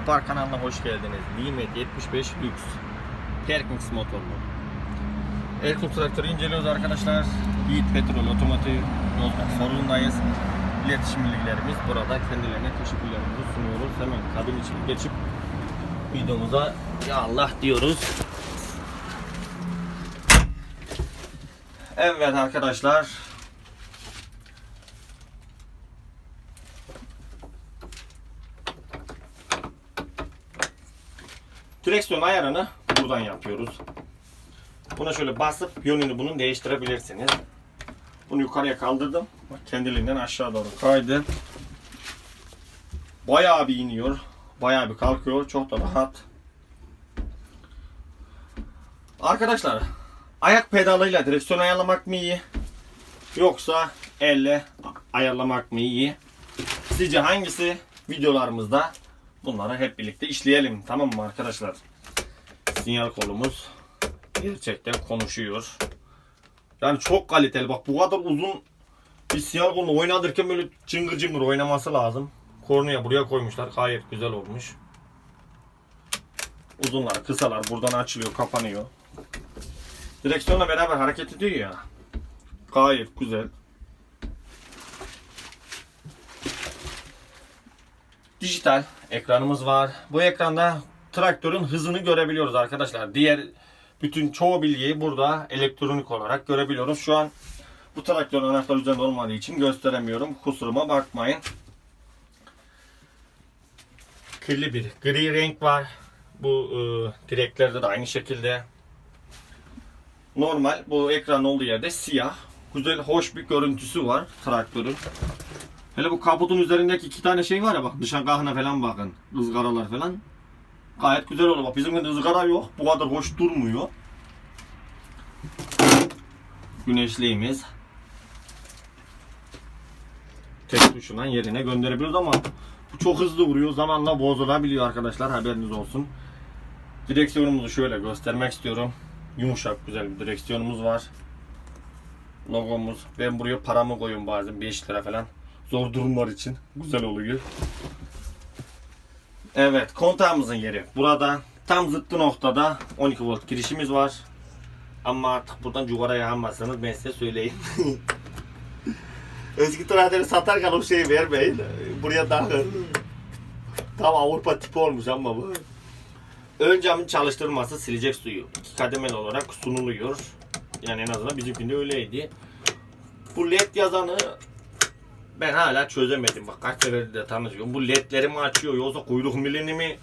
Park kanalına hoş geldiniz. Nimet 75 Lüks. Perkins motorlu. Erkut traktörü inceliyoruz arkadaşlar. Yiğit Petrol Otomotiv Yozgat sorunundayız. İletişim bilgilerimiz burada. Kendilerine teşekkürlerimizi sunuyoruz. Hemen kabin için geçip videomuza ya Allah diyoruz. Evet arkadaşlar. Direksiyon ayarını buradan yapıyoruz. Buna şöyle basıp yönünü bunun değiştirebilirsiniz. Bunu yukarıya kaldırdım. Kendiliğinden aşağı doğru kaydı. Bayağı bir iniyor. Bayağı bir kalkıyor. Çok da rahat. Arkadaşlar ayak pedalıyla direksiyon ayarlamak mı iyi? Yoksa elle ayarlamak mı iyi? Sizce hangisi? Videolarımızda bunları hep birlikte işleyelim. Tamam mı arkadaşlar? Sinyal kolumuz gerçekten konuşuyor. Yani çok kaliteli. Bak bu kadar uzun bir sinyal kolunu oynadırken böyle cıngır cıngır oynaması lazım. Kornaya buraya koymuşlar. Gayet güzel olmuş. Uzunlar, kısalar buradan açılıyor, kapanıyor. Direksiyonla beraber hareket ediyor ya. Gayet güzel. Dijital ekranımız var. Bu ekranda traktörün hızını görebiliyoruz arkadaşlar. Diğer bütün çoğu bilgiyi burada elektronik olarak görebiliyoruz. Şu an bu traktörün anahtar üzerinde olmadığı için gösteremiyorum. Kusuruma bakmayın. Kirli bir gri renk var. Bu e, direklerde de aynı şekilde. Normal bu ekran olduğu yerde siyah. Güzel hoş bir görüntüsü var traktörün. Hele bu kaputun üzerindeki iki tane şey var ya bak dışarı kahına falan bakın. ızgaralar falan. Gayet güzel oldu. Bak bizim ızgara yok. Bu kadar hoş durmuyor. Güneşliğimiz. Tek tuşundan yerine gönderebiliyoruz ama bu çok hızlı vuruyor. Zamanla bozulabiliyor arkadaşlar. Haberiniz olsun. Direksiyonumuzu şöyle göstermek istiyorum. Yumuşak güzel bir direksiyonumuz var. Logomuz. Ben buraya paramı koyuyorum bazen 5 lira falan. Zor durumlar için güzel oluyor. Evet kontağımızın yeri burada. Tam zıttı noktada 12 volt girişimiz var. Ama artık buradan cugara yağmazsanız ben size söyleyeyim. Eski traktörü satarken o şeyi vermeyin. Buraya takın. Tam Avrupa tipi olmuş ama bu. Ön camın çalıştırılması silecek suyu. İki kademeli olarak sunuluyor. Yani en azından bizimkinde öyleydi. Bu led yazanı ben hala çözemedim. Bak kaç sefer de tanıtıyorum. Bu ledleri mi açıyor yoksa kuyruk milini mi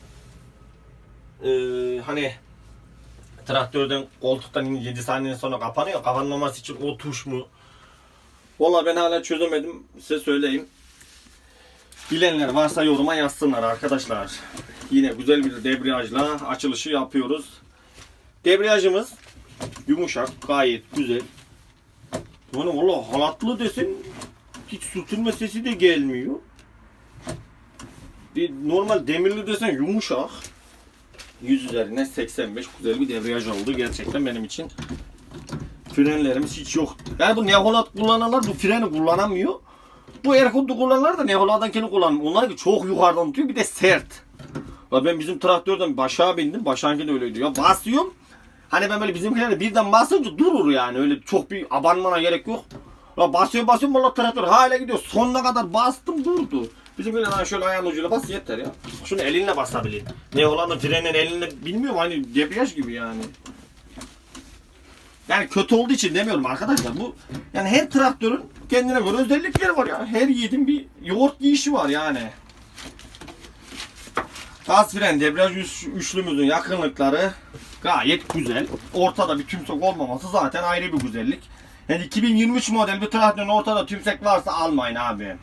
Ee, hani traktörden koltuktan inince 7 saniye sonra kapanıyor. Kapanmaması için o tuş mu? Valla ben hala çözemedim. Size söyleyeyim. Bilenler varsa yoruma yazsınlar arkadaşlar. Yine güzel bir debriyajla açılışı yapıyoruz. Debriyajımız yumuşak, gayet güzel. Yani valla halatlı desin hiç sürtünme sesi de gelmiyor. Bir normal demirli desen yumuşak. 100 üzerine 85 güzel bir debriyaj oldu gerçekten benim için. Frenlerimiz hiç yok. Yani bu Neholat kullananlar bu freni kullanamıyor. Bu Erkut'u kullananlar da Neholat'dankini kullanmıyor. Onlar ki çok yukarıdan tutuyor bir de sert. Ya ben bizim traktörden başa bindim. Başanki de öyleydi. Ya basıyorum. Hani ben böyle bizimkilerle birden basınca durur yani. Öyle çok bir abanmana gerek yok. Ya basıyorum basıyorum valla traktör hala gidiyor. Sonuna kadar bastım durdu. Bizimkiler hani şöyle ayağın ucuyla bas yeter ya. Şunu elinle basabilir. Ne olanın frenin elinle bilmiyorum hani debriyaj gibi yani. Yani kötü olduğu için demiyorum arkadaşlar. Bu yani her traktörün kendine göre özellikleri var ya. Her yiğidin bir yoğurt yiyişi var yani. Gaz fren debriyaj üç- üçlümüzün yakınlıkları gayet güzel. Ortada bir tümsek olmaması zaten ayrı bir güzellik. Yani 2023 model bir traktörün ortada tümsek varsa almayın abi.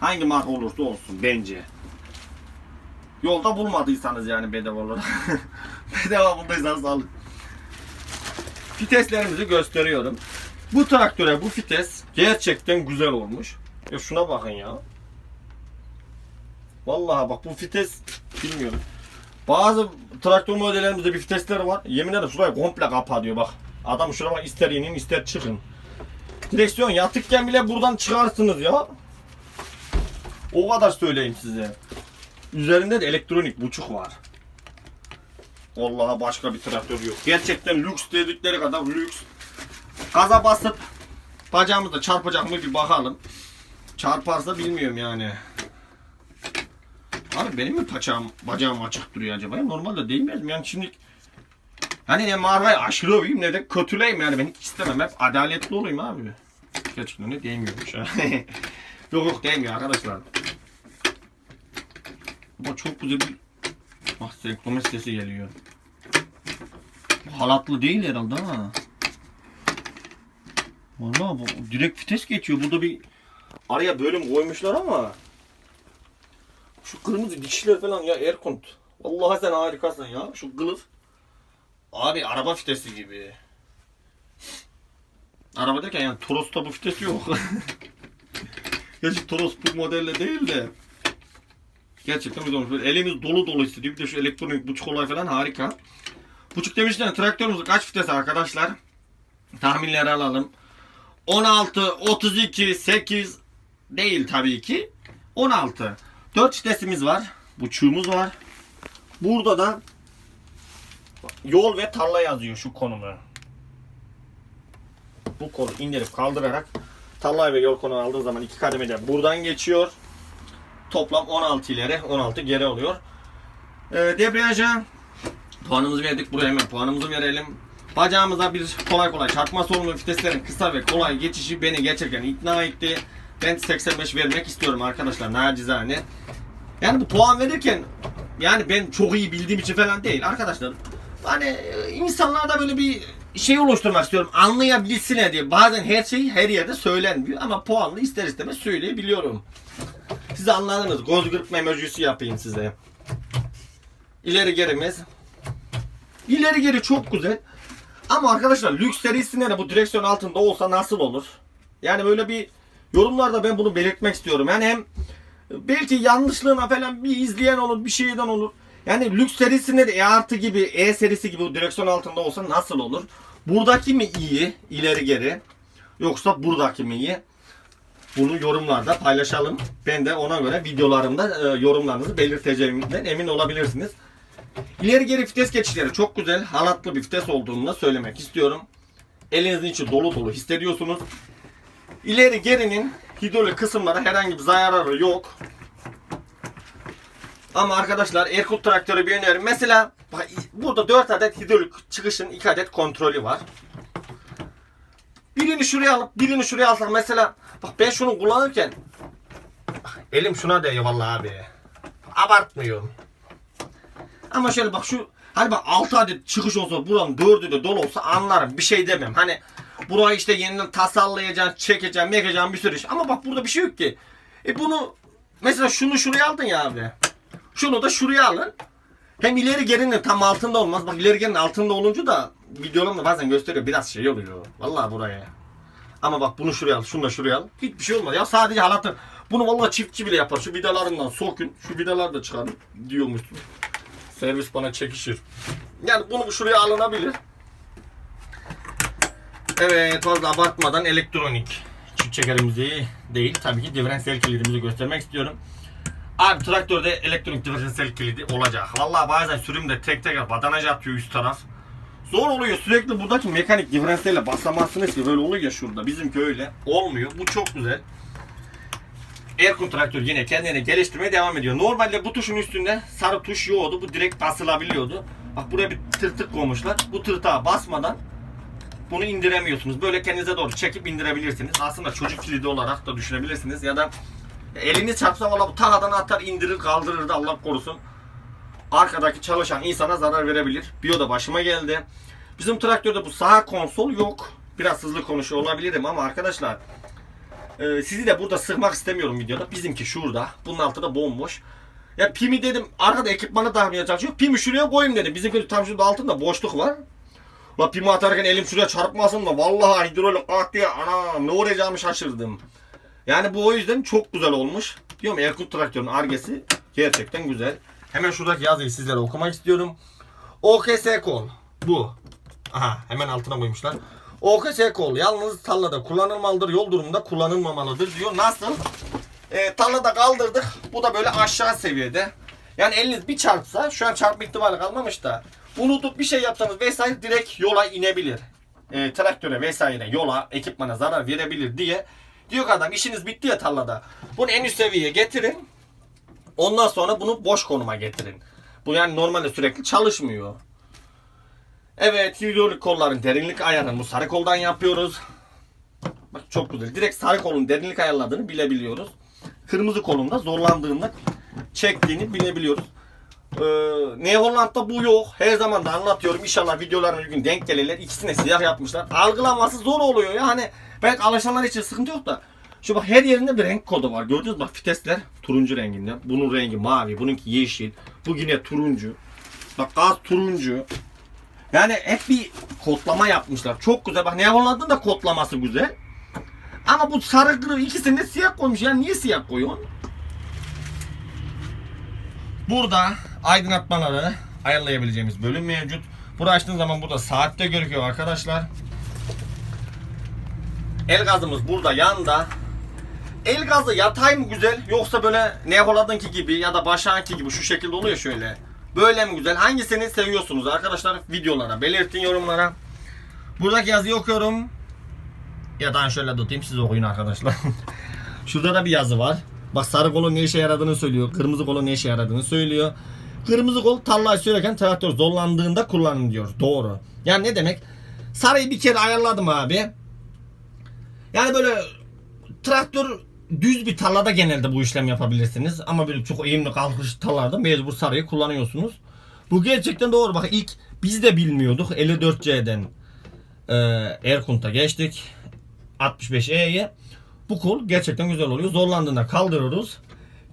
Hangi marka olursa olsun bence. Yolda bulmadıysanız yani bedava olarak. bedava bulduysanız alın. Viteslerimizi gösteriyorum. Bu traktöre bu vites gerçekten güzel olmuş. Ya şuna bakın ya. Vallahi bak bu vites bilmiyorum. Bazı traktör modellerimizde bir vitesler var. Yemin ederim şurayı komple kapa diyor bak. Adam şuraya bak ister inin ister çıkın. Direksiyon yatıkken bile buradan çıkarsınız ya. O kadar söyleyeyim size. Üzerinde de elektronik buçuk var. Vallahi başka bir traktör yok. Gerçekten lüks dedikleri kadar lüks. Gaza basıp bacağımızda çarpacak mı bir bakalım. Çarparsa bilmiyorum yani. Abi benim mi paçağım, bacağım açık duruyor acaba? Normalde değmez mi? Yani şimdi hani ne markayı aşırı öveyim ne de kötüleyim yani ben hiç istemem. Hep adaletli olayım abi. Gerçekten ne değmiyormuş ha. yok yok değmiyor arkadaşlar. Ama çok güzel bir ah senkronize sesi geliyor. Halatlı değil herhalde ha. Vallahi bu direkt vites geçiyor. Burada bir araya bölüm koymuşlar ama şu kırmızı dişler falan ya Erkunt. Vallahi sen harikasın ya. Şu kılıf. Abi araba fitesi gibi. Araba derken yani Toros'ta bu fites yok. Gerçi Toros bu modelle değil de. Gerçekten güzel olmuş. Elimiz dolu dolu hissediyor. Bir de şu elektronik buçuk olay falan harika. Buçuk demişken traktörümüz kaç vites arkadaşlar? Tahminleri alalım. 16, 32, 8 değil tabii ki. 16. 4 vitesimiz var. Buçuğumuz var. Burada da yol ve tarla yazıyor şu konumu. Bu kolu indirip kaldırarak tarla ve yol konu aldığı zaman iki kademede buradan geçiyor. Toplam 16 ileri 16 geri oluyor. Ee, debriyaja puanımızı verdik. Buraya hemen puanımızı verelim. Bacağımıza bir kolay kolay çarpma sorunu viteslerin kısa ve kolay geçişi beni gerçekten ikna etti. Ben 85 vermek istiyorum arkadaşlar nacizane. Yani bu puan verirken yani ben çok iyi bildiğim için falan değil arkadaşlar. Hani e, insanlarda böyle bir şey oluşturmak istiyorum. Anlayabilsin diye. Bazen her şey her yerde söylenmiyor ama puanlı ister istemez söyleyebiliyorum. Siz anladınız. Göz kırpma emojisi yapayım size. İleri gerimiz. İleri geri çok güzel. Ama arkadaşlar lüks serisinde de bu direksiyon altında olsa nasıl olur? Yani böyle bir yorumlarda ben bunu belirtmek istiyorum. Yani hem belki yanlışlığına falan bir izleyen olur, bir şeyden olur. Yani lüks serisinde de E artı gibi, E serisi gibi direksiyon altında olsa nasıl olur? Buradaki mi iyi, ileri geri? Yoksa buradaki mi iyi? Bunu yorumlarda paylaşalım. Ben de ona göre videolarımda e, yorumlarınızı belirteceğimden emin olabilirsiniz. İleri geri vites geçişleri çok güzel. Halatlı bir vites olduğunu da söylemek istiyorum. Elinizin içi dolu dolu hissediyorsunuz. İleri gerinin hidrolik kısımlara herhangi bir zararı yok. Ama arkadaşlar Erkut traktörü bir önerim. Mesela bak, burada 4 adet hidrolik çıkışın 2 adet kontrolü var. Birini şuraya alıp birini şuraya alsak mesela bak ben şunu kullanırken elim şuna değiyor vallahi abi. Abartmıyorum. Ama şöyle bak şu hani bak 6 adet çıkış olsa buranın 4'ü de dolu olsa anlarım. Bir şey demem. Hani burayı işte yeniden tasarlayacaksın, çekeceksin, mekeceksin bir sürü iş. Ama bak burada bir şey yok ki. E bunu mesela şunu şuraya aldın ya abi. Şunu da şuraya alın. Hem ileri gerinin tam altında olmaz. Bak ileri gerinin altında olunca da videolarımda bazen gösteriyor biraz şey oluyor. Vallahi buraya. Ama bak bunu şuraya al, şunu da şuraya al. Hiçbir şey olmaz. Ya sadece halatı. Bunu vallahi çiftçi bile yapar. Şu vidalarından sokun. Şu vidalar da çıkarın diyormuşsun. Servis bana çekişir. Yani bunu şuraya alınabilir. Evet fazla abartmadan elektronik çift çekerimizi değil tabii ki diferansiyel kilidimizi göstermek istiyorum. Abi traktörde elektronik diferansiyel kilidi olacak. Vallahi bazen sürümde tek tek badanaj atıyor üst taraf. Zor oluyor sürekli buradaki mekanik diferansiyelle basamazsınız ki böyle oluyor ya şurada. Bizimki öyle olmuyor. Bu çok güzel. Erkun traktör yine kendini geliştirmeye devam ediyor. Normalde bu tuşun üstünde sarı tuş yoktu. Bu direkt basılabiliyordu. Bak buraya bir tırtık koymuşlar. Bu tırtığa basmadan bunu indiremiyorsunuz. Böyle kendinize doğru çekip indirebilirsiniz. Aslında çocuk kilidi olarak da düşünebilirsiniz. Ya da eliniz çarpsa valla bu taradan atar indirir kaldırır da Allah korusun. Arkadaki çalışan insana zarar verebilir. Bir o da başıma geldi. Bizim traktörde bu sağ konsol yok. Biraz hızlı konuşuyor olabilirim ama arkadaşlar ee, sizi de burada sıkmak istemiyorum videoda. Bizimki şurada. Bunun altı da bomboş. Ya pimi dedim arkada ekipmanı tahmine çalışıyor. Pimi şuraya koyayım dedim. Bizimki tam şurada altında boşluk var. La pimi atarken elim şuraya çarpmasın da vallahi hidrolik ah diye ana ne olacağımı şaşırdım. Yani bu o yüzden çok güzel olmuş. Diyorum Erkut traktörün argesi gerçekten güzel. Hemen şuradaki yazıyı sizlere okumak istiyorum. OKS kol. Bu. Aha hemen altına koymuşlar. OKS kol yalnız tarlada kullanılmalıdır, yol durumunda kullanılmamalıdır diyor. Nasıl? E, tarlada kaldırdık. Bu da böyle aşağı seviyede. Yani eliniz bir çarpsa şu an çarpma ihtimali kalmamış da unutup bir şey yapsanız vesaire direkt yola inebilir. E, traktöre vesaire yola ekipmana zarar verebilir diye diyor ki adam işiniz bitti ya tarlada. Bunu en üst seviyeye getirin. Ondan sonra bunu boş konuma getirin. Bu yani normalde sürekli çalışmıyor. Evet hidrolik kolların derinlik ayarını bu sarı koldan yapıyoruz. Bak çok güzel. Direkt sarı kolun derinlik ayarladığını bilebiliyoruz. Kırmızı kolunda zorlandığında çektiğini bilebiliyoruz. Ee, New Holland'da bu yok. Her zaman da anlatıyorum. İnşallah videolarım bir gün denk gelirler. İkisine siyah yapmışlar. Algılaması zor oluyor ya. Hani belki alışanlar için sıkıntı yok da. Şu bak her yerinde bir renk kodu var. Gördünüz mü? Bak vitesler turuncu renginde. Bunun rengi mavi. Bununki yeşil. Bu yine turuncu. Bak gaz turuncu. Yani hep bir kodlama yapmışlar. Çok güzel. Bak New Holland'ın da kodlaması güzel. Ama bu sarı kırı ikisini de siyah koymuş. Ya niye siyah koyuyorsun? Burada aydınlatmaları ayarlayabileceğimiz bölüm mevcut. Burayı açtığın zaman burada saatte görüküyor arkadaşlar. El gazımız burada yanda. El gazı yatay mı güzel yoksa böyle Neholad'ınki gibi ya da Başak'ınki gibi şu şekilde oluyor şöyle. Böyle mi güzel? Hangisini seviyorsunuz arkadaşlar? Videolara belirtin yorumlara. Buradaki yazıyı okuyorum. Ya da şöyle tutayım siz okuyun arkadaşlar. Şurada da bir yazı var. Bak sarı kolun ne işe yaradığını söylüyor. Kırmızı kolun ne işe yaradığını söylüyor. Kırmızı kol tarlayı sürerken traktör zorlandığında kullanın diyor. Doğru. Yani ne demek? Sarıyı bir kere ayarladım abi. Yani böyle traktör düz bir tarlada genelde bu işlem yapabilirsiniz. Ama böyle çok eğimli kalkış tarlalarda mecbur sarıyı kullanıyorsunuz. Bu gerçekten doğru. Bak ilk biz de bilmiyorduk. 54C'den e, Erkunt'a geçtik. 65E'ye. Bu kol gerçekten güzel oluyor. Zorlandığında kaldırıyoruz.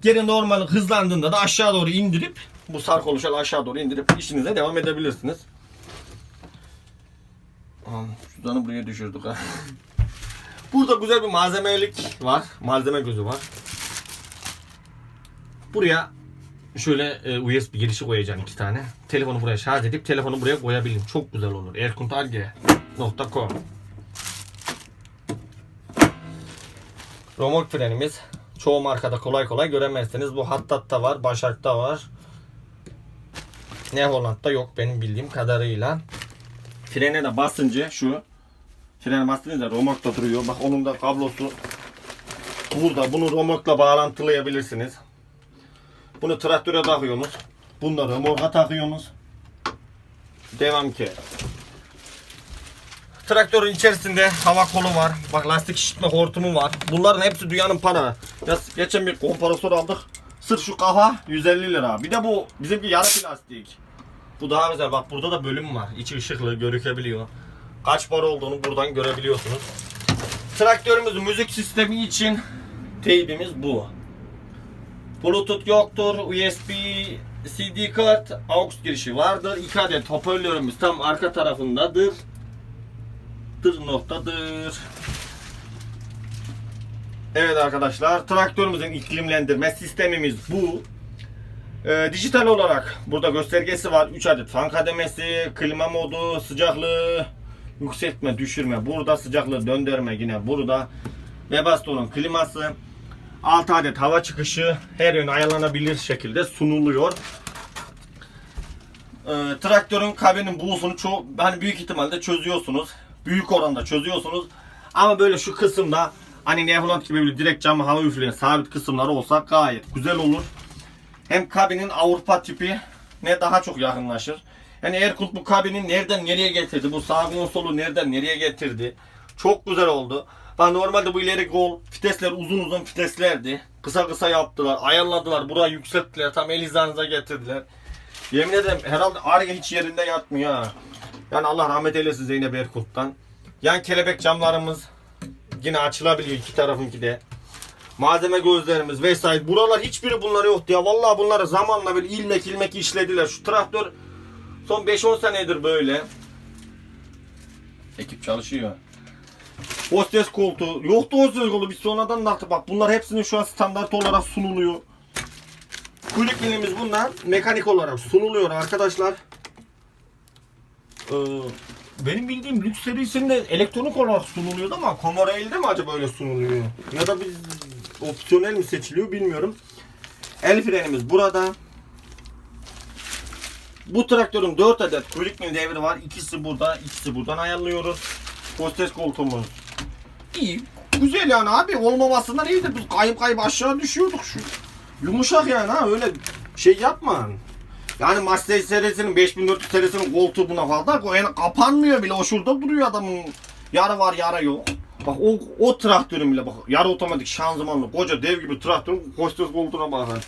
Geri normal hızlandığında da aşağı doğru indirip bu sar kolu şöyle aşağı doğru indirip işinize devam edebilirsiniz. Aa, Şuradanı buraya düşürdük ha. Burada güzel bir malzemelik var. Malzeme gözü var. Buraya şöyle e, USB girişi koyacağım iki tane. Telefonu buraya şarj edip telefonu buraya koyabilirim. Çok güzel olur. erkuntalge.com Romork frenimiz. Çoğu markada kolay kolay göremezsiniz. Bu Hattat'ta var, Başak'ta var. Ne Holland'da yok benim bildiğim kadarıyla. Frene de basınca şu. Frene bastığınızda romorkta duruyor. Bak onun da kablosu burada. Bunu romorkla bağlantılayabilirsiniz. Bunu traktöre takıyorsunuz. Bunları remorka takıyorsunuz. Devam ki. Traktörün içerisinde hava kolu var. Bak lastik şişme hortumu var. Bunların hepsi dünyanın para. Geçen bir kompresör aldık. Sırf şu kafa 150 lira. Bir de bu bizimki yarım plastik. Bu daha güzel. Bak burada da bölüm var. İçi ışıklı görükebiliyor. Kaç para olduğunu buradan görebiliyorsunuz. Traktörümüzün müzik sistemi için teybimiz bu. Bluetooth yoktur. USB CD kart AUX girişi vardır. İki adet hoparlörümüz tam arka tarafındadır. Dır noktadır. Evet arkadaşlar traktörümüzün iklimlendirme sistemimiz bu. Ee, dijital olarak burada göstergesi var. 3 adet fan kademesi, klima modu, sıcaklığı, yükseltme, düşürme. Burada sıcaklığı döndürme yine burada. Ve bastonun kliması. 6 adet hava çıkışı her yön ayarlanabilir şekilde sunuluyor. Ee, traktörün kabinin buğusunu çok hani büyük ihtimalle çözüyorsunuz. Büyük oranda çözüyorsunuz. Ama böyle şu kısımda hani Neoland gibi böyle direkt camı hava üfleyen sabit kısımları olsa gayet güzel olur. Hem kabinin Avrupa tipi ne daha çok yakınlaşır. Yani Erkut bu kabinin nereden nereye getirdi? Bu sağ konsolu nereden nereye getirdi? Çok güzel oldu. Ben normalde bu ileri gol fitesler uzun uzun fiteslerdi. Kısa kısa yaptılar, ayarladılar, burayı yükselttiler, tam el hizanıza getirdiler. Yemin ederim herhalde Arge hiç yerinde yatmıyor ha. Yani Allah rahmet eylesin Zeynep Erkut'tan. Yan kelebek camlarımız yine açılabiliyor iki tarafınki de. Malzeme gözlerimiz vesaire. Buralar hiçbiri bunlar yoktu ya. Vallahi bunları zamanla böyle ilmek ilmek işlediler. Şu traktör son 5-10 senedir böyle. Ekip çalışıyor. Hostes koltuğu. Yoktu hostes koltuğu. Biz sonradan da artık bak bunlar hepsinin şu an standart olarak sunuluyor. Kuyruk milimiz bunlar. Mekanik olarak sunuluyor arkadaşlar. Ee, benim bildiğim lüks serisinde elektronik olarak sunuluyordu ama Komara elde mi acaba öyle sunuluyor? Ya da biz opsiyonel mi seçiliyor bilmiyorum. El frenimiz burada. Bu traktörün 4 adet kuyruk mil devri var. İkisi burada, ikisi buradan ayarlıyoruz. Postes koltuğumuz iyi. Güzel yani abi. Olmamasından iyidir. Biz kayıp kayıp aşağı düşüyorduk şu. Yumuşak yani ha öyle şey yapma. Yani Mercedes serisinin 5400 serisinin koltuğu buna fazla. Yani kapanmıyor bile. O şurada duruyor adamın. Yarı var yarı yok. Bak o, o traktörün bile bak yarı otomatik şanzımanlı koca dev gibi traktörün postes koltuğuna bakın.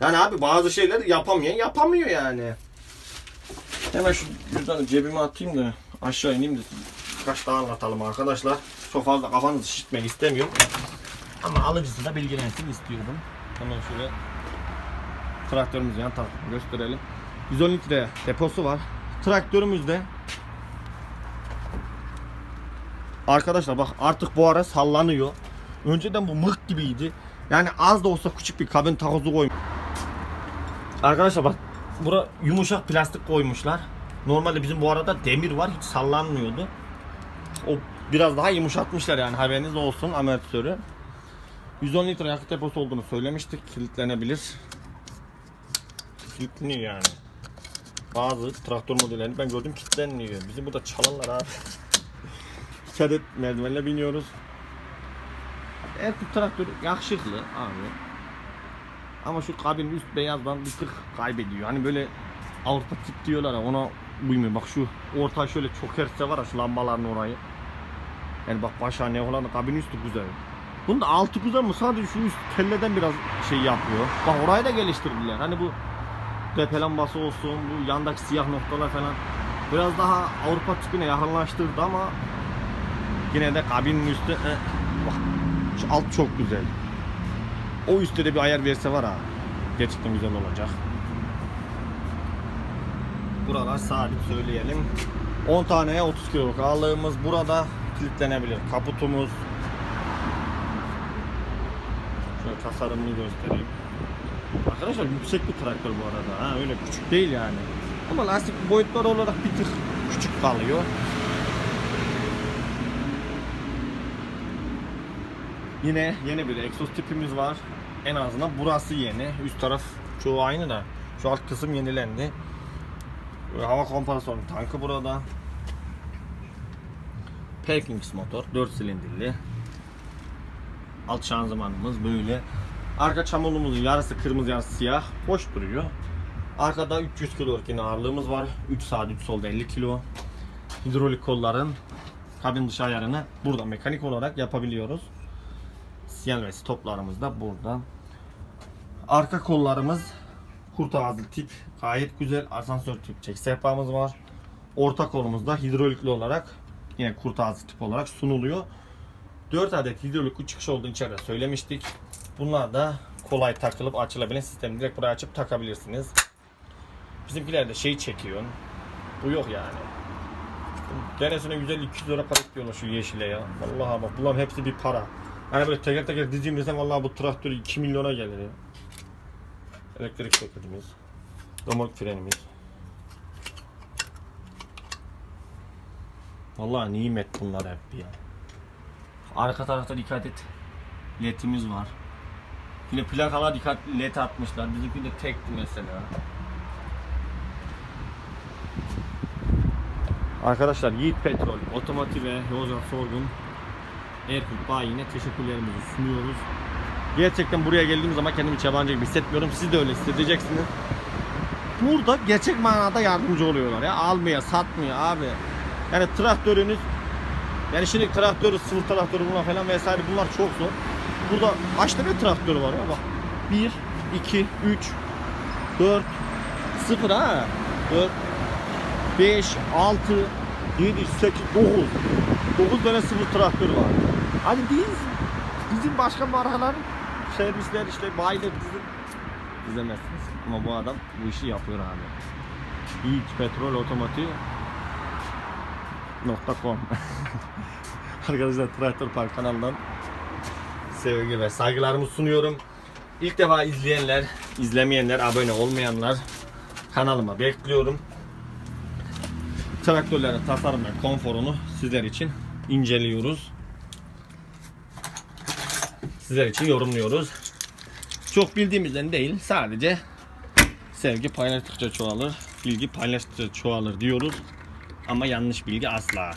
Yani abi bazı şeyleri yapamayan yapamıyor yani. Hemen şu cüzdanı cebime atayım da aşağı ineyim de birkaç daha anlatalım arkadaşlar. Çok fazla kafanızı şişirtmek istemiyorum. Ama alıcısı da bilgilensin istiyorum. Hemen şöyle traktörümüzü yan tarafını gösterelim. 110 litre deposu var. Traktörümüzde Arkadaşlar bak artık bu ara sallanıyor. Önceden bu mık gibiydi. Yani az da olsa küçük bir kabin takozu koymuş. Arkadaşlar bak bura yumuşak plastik koymuşlar. Normalde bizim bu arada demir var hiç sallanmıyordu. O biraz daha yumuşatmışlar yani haberiniz olsun amortisörü. 110 litre yakıt deposu olduğunu söylemiştik. Kilitlenebilir. Kilitleniyor yani. Bazı traktör modellerini ben gördüm kilitlenmiyor. Bizim burada çalarlar abi. İki adet merdivenle biniyoruz. Erkut traktör yakışıklı abi. Ama şu kabin üst beyazdan bir tık kaybediyor. Hani böyle Avrupa tip diyorlar ya ona uymuyor. Bak şu orta şöyle çok herse var ya şu lambaların orayı. Yani bak başa ne olan kabin üstü güzel. Bunun da altı güzel mi? Sadece şu üst kelleden biraz şey yapıyor. Bak orayı da geliştirdiler. Hani bu tepe lambası olsun, bu yandaki siyah noktalar falan biraz daha Avrupa tipine yakınlaştırdı ama yine de kabinin üstü eh, bak şu alt çok güzel. O üstte de bir ayar verse var ha. Gerçekten güzel olacak. Buralar sabit söyleyelim. 10 taneye 30 kiloluk ağırlığımız burada kilitlenebilir. Kaputumuz. Şöyle tasarımını göstereyim. Arkadaşlar yüksek bir traktör bu arada. Ha öyle küçük değil yani. Ama lastik boyutlar olarak bir tık küçük kalıyor. Yine yeni bir egzoz tipimiz var. En azından burası yeni. Üst taraf çoğu aynı da şu alt kısım yenilendi. Hava kompresörü tankı burada. Perkins motor 4 silindirli. Alt şanzımanımız böyle. Arka çamurluğumuzun yarısı kırmızı yarısı siyah. Hoş duruyor. Arkada 300 kilo yine ağırlığımız var. 3 sağda 3 solda 50 kilo. Hidrolik kolların kabin dışı ayarını burada mekanik olarak yapabiliyoruz. Sinyal ve stoplarımız da burada. Arka kollarımız kurt ağızlı tip gayet güzel asansör tip çek sehpamız var. Orta kolumuzda hidrolikli olarak yine kurt ağızlı tip olarak sunuluyor. 4 adet hidrolikli çıkış olduğunu içeride söylemiştik. Bunlar da kolay takılıp açılabilen sistemi direkt buraya açıp takabilirsiniz. Bizimkiler de şey çekiyor. Bu yok yani. Denesine 150-200 lira para istiyorlar şu yeşile ya. Vallahi bak bunların hepsi bir para. Hani böyle teker teker dizeyim desem vallahi bu traktör 2 milyona gelir ya. Elektrik soketimiz. Domok frenimiz. Vallahi nimet bunlar hep ya. Arka tarafta dikkat et. LED'imiz var. Yine plakalar dikkat LED atmışlar. Bizimki de tekti mesela. Arkadaşlar Yiğit Petrol, Otomotiv ve Yozgat Sorgun Erkut Bayi'ne teşekkürlerimizi sunuyoruz. Gerçekten buraya geldiğim zaman kendimi yabancı gibi hissetmiyorum. Siz de öyle hissedeceksiniz. Burada gerçek manada yardımcı oluyorlar ya. Almaya, satmaya abi. Yani traktörünüz yani şimdi traktörü, sıvı traktörü buna falan vesaire bunlar çok zor. Burada kaç tane traktör var ya bak. 1, 2, 3, 4, 0 ha. 4, 5, 6, 7, 8, 9. 9 tane sıfır traktör var. Hadi biz bizim başka markalar servisler işte bayiler bizim izlemezsiniz. Ama bu adam bu işi yapıyor abi. Yiğit Petrol Otomotiv .com Arkadaşlar Traktör Park kanalından sevgi ve saygılarımı sunuyorum. İlk defa izleyenler, izlemeyenler, abone olmayanlar kanalıma bekliyorum. Traktörlerin tasarım ve konforunu sizler için inceliyoruz. Sizler için yorumluyoruz. Çok bildiğimizden değil, sadece sevgi paylaştıkça çoğalır. bilgi paylaştıkça çoğalır diyoruz. Ama yanlış bilgi asla.